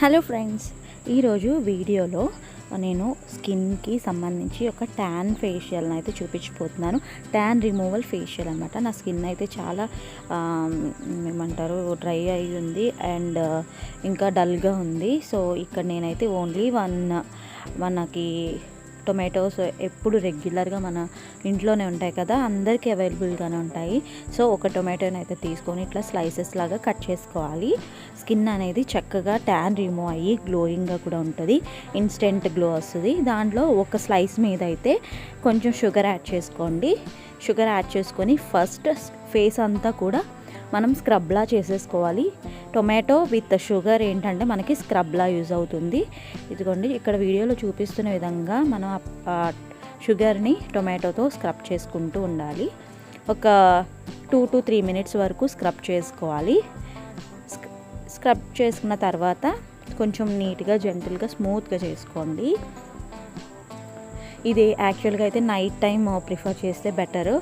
Hello friends ఈరోజు వీడియోలో నేను స్కిన్కి సంబంధించి ఒక ట్యాన్ ఫేషియల్ని అయితే చూపించిపోతున్నాను ట్యాన్ రిమూవల్ ఫేషియల్ అనమాట నా స్కిన్ అయితే చాలా ఏమంటారు డ్రై అయి ఉంది అండ్ ఇంకా డల్గా ఉంది. సో ఇక్కడ నేనైతే ఓన్లీ వన్ మనకి టొమాటోస్ ఎప్పుడు రెగ్యులర్గా మన ఇంట్లోనే ఉంటాయి కదా అందరికీ అవైలబుల్గానే ఉంటాయి. సో ఒక టొమాటోని అయితే తీసుకొని ఇట్లా స్లైసెస్ లాగా కట్ చేసుకోవాలి. స్కిన్ అనేది చక్కగా ట్యాన్ రిమూవ్ అయ్యి గ్లోయింగ్గా కూడా ఉంటుంది. ఇన్స్టెంట్ గ్లో వస్తుంది. దాంట్లో ఒక స్లైస్ మీద అయితే కొంచెం షుగర్ యాడ్ చేసుకోండి. షుగర్ యాడ్ చేసుకొని ఫస్ట్ ఫేస్ అంతా కూడా మనం స్క్రబ్లా చేసేసుకోవాలి. టొమాటో విత్ షుగర్ ఏంటంటే మనకి స్క్రబ్లా యూజ్ అవుతుంది. ఇదిగోండి ఇక్కడ వీడియోలో చూపిస్తున్న విధంగా మనం షుగర్ని టొమాటోతో స్క్రబ్ చేసుకుంటూ ఉండాలి. ఒక టూ టు త్రీ మినిట్స్ వరకు స్క్రబ్ చేసుకోవాలి. స్క్రబ్ చేసుకున్న తర్వాత కొంచెం నీట్గా జెంటిల్గా స్మూత్గా చేసుకోండి. ఇది యాక్చువల్గా అయితే నైట్ టైం ప్రిఫర్ చేస్తే బెటర్.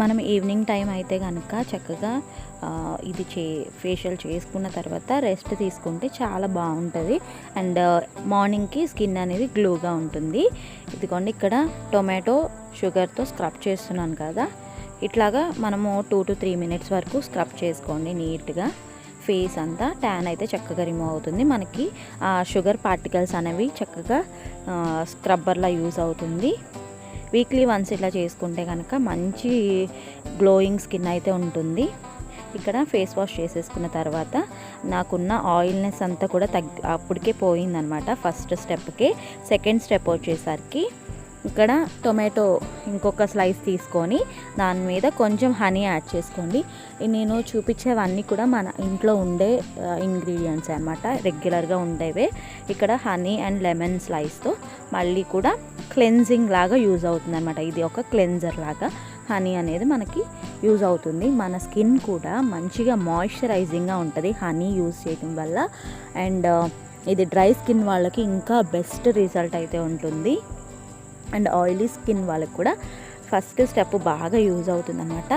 మనం ఈవినింగ్ టైం అయితే కనుక చక్కగా ఇది చే ఫేషియల్ చేసుకున్న తర్వాత రెస్ట్ తీసుకుంటే చాలా బాగుంటుంది. అండ్ మార్నింగ్కి స్కిన్ అనేది గ్లోగా ఉంటుంది. ఇదిగోండి ఇక్కడ టొమాటో షుగర్తో స్క్రబ్ చేస్తున్నాను కదా. ఇట్లాగా మనము టూ టు త్రీ మినిట్స్ వరకు స్క్రబ్ చేసుకోండి నీట్గా. ఫేస్ అంతా ట్యాన్ అయితే చక్కగా రిమూవ్ అవుతుంది. మనకి షుగర్ పార్టికల్స్ అనేవి చక్కగా స్క్రబ్బర్లా యూజ్ అవుతుంది. వీక్లీ వన్స్ ఇట్లా చేసుకుంటే కనుక మంచి గ్లోయింగ్ స్కిన్ అయితే ఉంటుంది. ఇక్కడ ఫేస్ వాష్ చేసేసుకున్న తర్వాత నాకున్న ఆయిల్నెస్ అంతా కూడా తగ్గి అప్పటికే పోయిందనమాట ఫస్ట్ స్టెప్కి సెకండ్ స్టెప్ వచ్చేసరికి ఇక్కడ టొమాటో ఇంకొక స్లైస్ తీసుకొని దాని మీద కొంచెం హనీ యాడ్ చేసుకోండి. నేను చూపించేవన్నీ కూడా మన ఇంట్లో ఉండే ఇంగ్రీడియంట్స్ అనమాట రెగ్యులర్గా ఉండేవే. ఇక్కడ హనీ అండ్ లెమన్ స్లైస్తో మళ్ళీ కూడా క్లెన్జింగ్ లాగా యూజ్ అవుతుంది అనమాట ఇది ఒక క్లెన్జర్ లాగా హనీ అనేది మనకి యూజ్ అవుతుంది. మన స్కిన్ కూడా మంచిగా మాయిశ్చరైజింగ్గా ఉంటుంది హనీ యూజ్ చేయడం వల్ల. అండ్ ఇది డ్రై స్కిన్ వాళ్ళకి ఇంకా బెస్ట్ రిజల్ట్ అయితే ఉంటుంది. అండ్ ఆయిలీ స్కిన్ వాళ్ళకి కూడా ఫస్ట్ స్టెప్ బాగా యూజ్ అవుతుంది అనమాట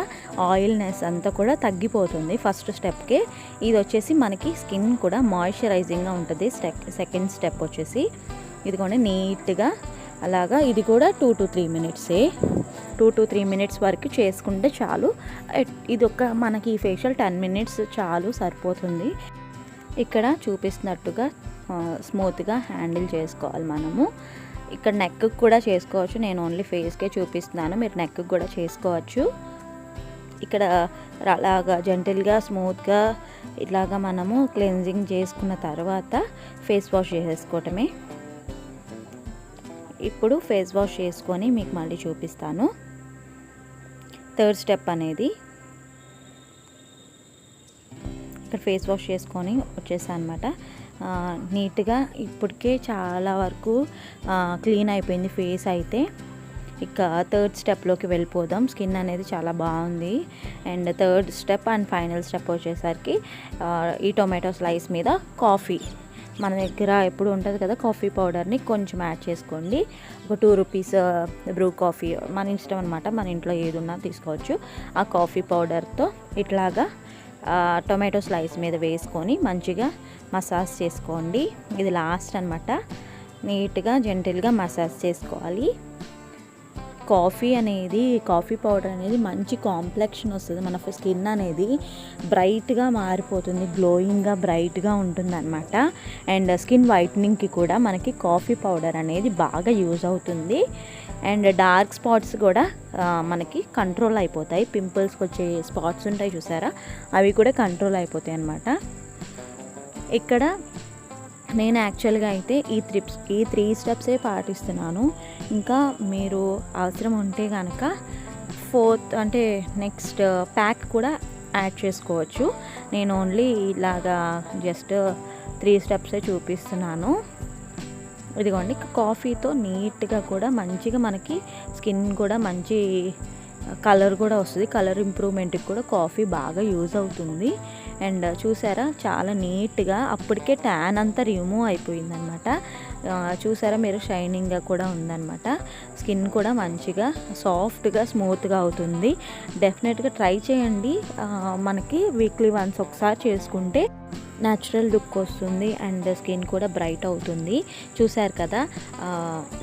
ఆయిల్నెస్ అంతా కూడా తగ్గిపోతుంది ఫస్ట్ స్టెప్కే. ఇది వచ్చేసి మనకి స్కిన్ కూడా మాయిశ్చరైజింగ్గా ఉంటుంది. స్టెప్ సెకండ్ స్టెప్ వచ్చేసి. ఇదిగోండి నీట్గా అలాగా ఇది కూడా టూ టు త్రీ మినిట్సే. టూ టు త్రీ మినిట్స్ వరకు చేసుకుంటే చాలు. ఇది ఒక మనకి ఈ ఫేషియల్ టెన్ మినిట్స్ చాలు సరిపోతుంది. ఇక్కడ చూపిస్తున్నట్టుగా స్మూత్గా హ్యాండిల్ చేసుకోవాలి మనము. ఇక్కడ నెక్ కూడా చేసుకోవచ్చు. నేను ఓన్లీ ఫేస్కే చూపిస్తున్నాను. మీరు నెక్ కూడా చేసుకోవచ్చు. ఇక్కడ అలాగా జెంటిల్గా స్మూత్గా ఇలాగా మనము క్లెన్జింగ్ చేసుకున్న తర్వాత ఫేస్ వాష్ చేసేసుకోవటమే ఇప్పుడు ఫేస్ వాష్ చేసుకొని మీకు మళ్ళీ చూపిస్తాను. థర్డ్ స్టెప్ అనేది ఇక్కడ ఫేస్ వాష్ చేసుకొని వచ్చేసాను అనమాట నీట్గా ఇప్పటికే చాలా వరకు క్లీన్ అయిపోయింది ఫేస్ అయితే. ఇక థర్డ్ స్టెప్లోకి వెళ్ళిపోదాం. స్కిన్ అనేది చాలా బాగుంది. And third step and final step వచ్చేసరికి ఈ టొమాటో స్లైస్ మీద కాఫీ. మన దగ్గర ఎప్పుడు ఉంటుంది కదా కాఫీ పౌడర్ని కొంచెం యాడ్ చేసుకోండి. ఒక టూ రూపీస్ బ్రూ కాఫీ మన ఇష్టం అనమాట మన ఇంట్లో ఏది ఉన్నా తీసుకోవచ్చు. ఆ కాఫీ పౌడర్తో ఇట్లాగా టొమాటో స్లైస్ మీద వేసుకొని మంచిగా మసాజ్ చేసుకోండి. ఇది లాస్ట్ అనమాట నీట్గా జెంటిల్గా మసాజ్ చేసుకోవాలి. కాఫీ అనేది కాఫీ పౌడర్ అనేది మంచి కాంప్లెక్షన్ వస్తుంది. మన స్కిన్ అనేది బ్రైట్గా మారిపోతుంది. గ్లోయింగ్గా బ్రైట్గా ఉంటుంది అనమాట అండ్ స్కిన్ వైట్నింగ్కి కూడా మనకి కాఫీ పౌడర్ అనేది బాగా యూజ్ అవుతుంది. అండ్ డార్క్ స్పాట్స్ కూడా మనకి కంట్రోల్ అయిపోతాయి. పింపుల్స్కి వచ్చే స్పాట్స్ ఉంటాయి చూసారా? అవి కూడా కంట్రోల్ అయిపోతాయి అనమాట ఇక్కడ నేను యాక్చువల్గా అయితే ఈ త్రిప్స్ ఈ త్రీ స్టెప్సే పాటిస్తున్నాను. ఇంకా మీరు అవసరం ఉంటే కనుక ఫోర్త్ అంటే నెక్స్ట్ ప్యాక్ uh, కూడా యాడ్ చేసుకోవచ్చు. నేను ఓన్లీ ఇలాగా జస్ట్ త్రీ స్టెప్సే చూపిస్తున్నాను. ఇదిగోండి కాఫీతో నీట్గా కూడా మంచిగా మనకి స్కిన్ కూడా మంచి కలర్ కూడా వస్తుంది. కలర్ ఇంప్రూవ్మెంట్కి కూడా కాఫీ బాగా యూజ్ అవుతుంది. అండ్ చూసారా చాలా నీట్గా అప్పటికే ట్యాన్ అంతా రిమూవ్ అయిపోయిందనమాట చూసారా మీరు షైనింగ్గా కూడా ఉందన్నమాట. స్కిన్ కూడా మంచిగా సాఫ్ట్గా స్మూత్గా అవుతుంది. డెఫినెట్గా ట్రై చేయండి. మనకి వీక్లీ వన్స్ ఒకసారి చేసుకుంటే న్యాచురల్ లుక్ వస్తుంది అండ్ స్కిన్ కూడా బ్రైట్ అవుతుంది. చూశారు కదా?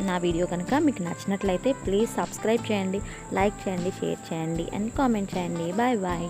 నా వీడియో కనుక మీకు నచ్చినట్లయితే ప్లీజ్ సబ్స్క్రైబ్ చేయండి లైక్ చేయండి షేర్ చేయండి అండ్ కామెంట్ చేయండి. Bye bye.